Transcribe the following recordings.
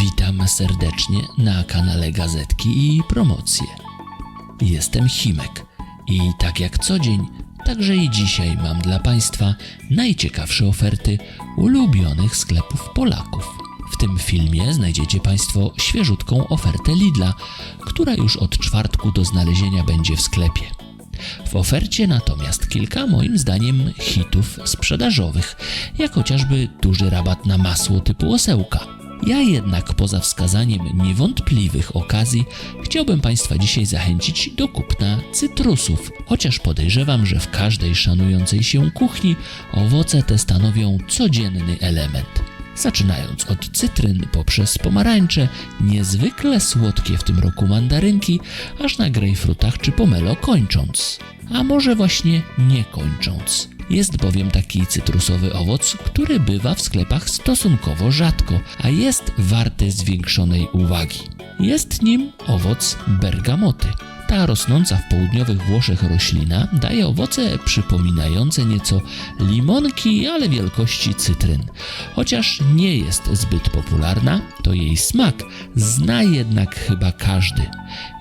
Witam serdecznie na kanale Gazetki i Promocje. Jestem Himek i tak jak co dzień, także i dzisiaj mam dla Państwa najciekawsze oferty ulubionych sklepów Polaków. W tym filmie znajdziecie Państwo świeżutką ofertę Lidla, która już od czwartku do znalezienia będzie w sklepie. W ofercie natomiast kilka moim zdaniem hitów sprzedażowych, jak chociażby duży rabat na masło typu osełka. Ja jednak poza wskazaniem niewątpliwych okazji chciałbym Państwa dzisiaj zachęcić do kupna cytrusów, chociaż podejrzewam, że w każdej szanującej się kuchni owoce te stanowią codzienny element zaczynając od cytryn poprzez pomarańcze, niezwykle słodkie w tym roku mandarynki, aż na grejpfrutach czy pomelo kończąc. A może właśnie nie kończąc. Jest bowiem taki cytrusowy owoc, który bywa w sklepach stosunkowo rzadko, a jest warty zwiększonej uwagi. Jest nim owoc bergamoty. Ta rosnąca w południowych Włoszech roślina daje owoce przypominające nieco limonki, ale wielkości cytryn. Chociaż nie jest zbyt popularna, to jej smak zna jednak chyba każdy.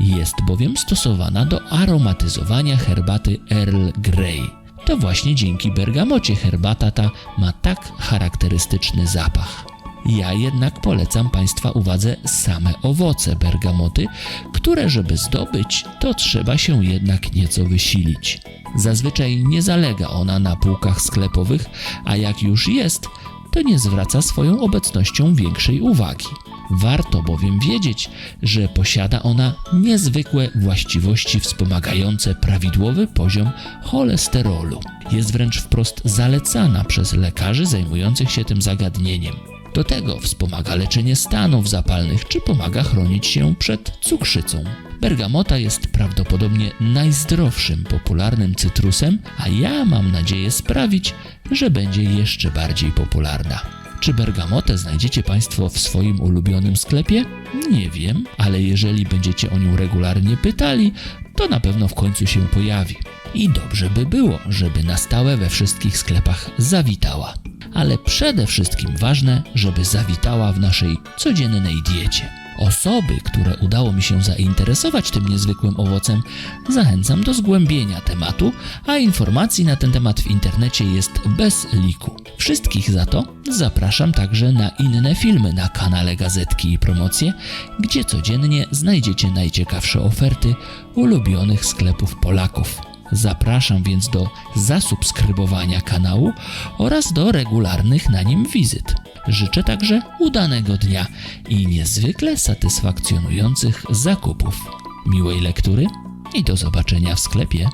Jest bowiem stosowana do aromatyzowania herbaty Earl Grey. To właśnie dzięki bergamocie herbata ta ma tak charakterystyczny zapach. Ja jednak polecam Państwa uwadze same owoce bergamoty, które żeby zdobyć, to trzeba się jednak nieco wysilić. Zazwyczaj nie zalega ona na półkach sklepowych, a jak już jest, to nie zwraca swoją obecnością większej uwagi. Warto bowiem wiedzieć, że posiada ona niezwykłe właściwości wspomagające prawidłowy poziom cholesterolu. Jest wręcz wprost zalecana przez lekarzy zajmujących się tym zagadnieniem. Do tego wspomaga leczenie stanów zapalnych czy pomaga chronić się przed cukrzycą. Bergamota jest prawdopodobnie najzdrowszym popularnym cytrusem, a ja mam nadzieję sprawić, że będzie jeszcze bardziej popularna. Czy bergamotę znajdziecie Państwo w swoim ulubionym sklepie? Nie wiem, ale jeżeli będziecie o nią regularnie pytali, to na pewno w końcu się pojawi. I dobrze by było, żeby na stałe we wszystkich sklepach zawitała. Ale przede wszystkim ważne, żeby zawitała w naszej codziennej diecie. Osoby, które udało mi się zainteresować tym niezwykłym owocem, zachęcam do zgłębienia tematu, a informacji na ten temat w internecie jest bez liku. Wszystkich za to zapraszam także na inne filmy na kanale Gazetki i Promocje, gdzie codziennie znajdziecie najciekawsze oferty ulubionych sklepów Polaków. Zapraszam więc do zasubskrybowania kanału oraz do regularnych na nim wizyt. Życzę także udanego dnia i niezwykle satysfakcjonujących zakupów. Miłej lektury i do zobaczenia w sklepie.